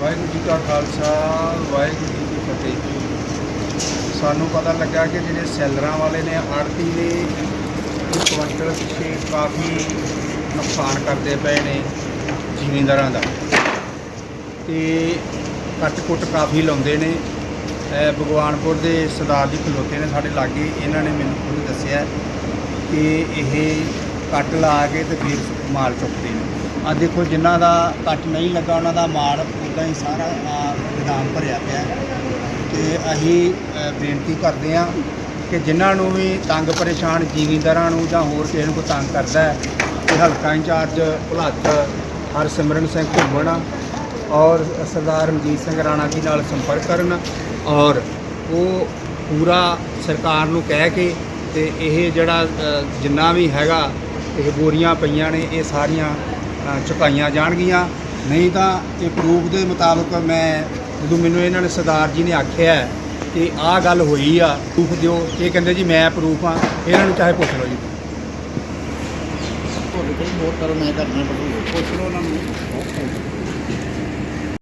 ਵਾਹਿਗੁਰੂ ਜੀ ਕਾ ਖਾਲਸਾ, ਵਾਹਿਗੁਰੂ ਜੀ ਕੀ ਫਤਿਹ। ਸਾਨੂੰ ਪਤਾ ਲੱਗਾ ਕਿ ਜਿਹੜੇ ਸੈਲਰਾਂ ਵਾਲੇ ਨੇ ਆੜਤੀ ਨੇ ਇੱਕ ਕੁਇੰਟਲ ਪਿੱਛੇ ਕਾਫੀ ਨੁਕਸਾਨ ਕਰਦੇ ਪਏ ਨੇ ਜ਼ਿਮੀਂਦਾਰਾਂ ਦਾ। ਤੇ ਕੱਟ ਕੁੱਟ ਕਾਫੀ ਲਾਉਂਦੇ ਨੇ। ਭਗਵਾਨਪੁਰ ਦੇ ਸਰਦਾਰ ਜੀ ਖਲੋਤੇ ਨੇ ਸਾਡੇ ਲਾਗੇ। ਇਹਨਾਂ ਨੇ ਮੈਨੂੰ ਖੁਦ ਦੱਸਿਆ ਕਿ ਇਹ ਕੱਟ ਲਾ ਕੇ ਤੇ ਫਿਰ ਮਾਲ ਚੁੱਕਦੇ ਨੇ। ਆ ਦੇਖੋ, ਜਿਨ੍ਹਾਂ ਦਾ ਕੱਟ ਨਹੀਂ ਲੱਗਾ, ਉਹਨਾਂ ਦਾ ਮਾਲ ਉੱਦਾਂ ਹੀ ਸਾਰਾ ਆ ਭਰਿਆ ਪਿਆ ਹੈ। ਤੇ ਅਸੀਂ ਬੇਨਤੀ ਕਰਦੇ ਹਾਂ ਕਿ ਜਿਨ੍ਹਾਂ ਨੂੰ ਵੀ ਤੰਗ ਪਰੇਸ਼ਾਨ ਜ਼ਿਮੀਂਦਾਰਾਂ ਨੂੰ ਜਾਂ ਹੋਰ ਕਿਸੇ ਨੂੰ ਕੋਈ ਤੰਗ ਕਰਦਾ ਹੈ ਤੇ ਹਲਕਾ ਇੰਚਾਰਜ, ਭੁਲੱਥ, ਹਰਸਿਮਰਨ ਸਿੰਘ ਘੁੰਮਣ ਔਰ ਸਰਦਾਰ ਰਣਜੀਤ ਸਿੰਘ ਰਾਣਾ ਜੀ ਨਾਲ ਸੰਪਰਕ ਕਰਨ ਔਰ ਉਹ ਪੂਰਾ ਸਰਕਾਰ ਨੂੰ ਕਹਿ ਕੇ ਤੇ ਇਹ ਜਿਹੜਾ ਜਿੰਨਾ ਵੀ ਹੈਗਾ, ਇਹ ਬੋਰੀਆਂ ਪਈਆਂ ਨੇ, ਇਹ ਸਾਰੀਆਂ ਚੁਕਾਈਆਂ ਜਾਣਗੀਆਂ ਨਹੀਂ ਤਾਂ ਇਹ ਪ੍ਰੂਫ ਦੇ ਮੁਤਾਬਕ ਮੈਂ ਜਦੋਂ ਮੈਨੂੰ ਇਹਨਾਂ ਨੇ ਸਰਦਾਰ ਜੀ ਨੇ ਆਖਿਆ ਹੈ ਕਿ ਆਹ ਗੱਲ ਹੋਈ ਆ ਪ੍ਰੂਫ ਦਿਓ। ਇਹ ਕਹਿੰਦੇ ਜੀ ਮੈਂ ਪ੍ਰੂਫ ਆ ਇਹਨਾਂ ਨੂੰ ਚਾਹੇ ਪੁੱਛ ਲਓ ਜੀ। ਤੁਹਾਡੇ ਕੋਲ ਨੋਟ ਕਰੋ ਮੈਂ ਕਰਨਾ ਪੜੂਗਾ ਪੁੱਛ ਲਓ ਉਹਨਾਂ ਨੂੰ।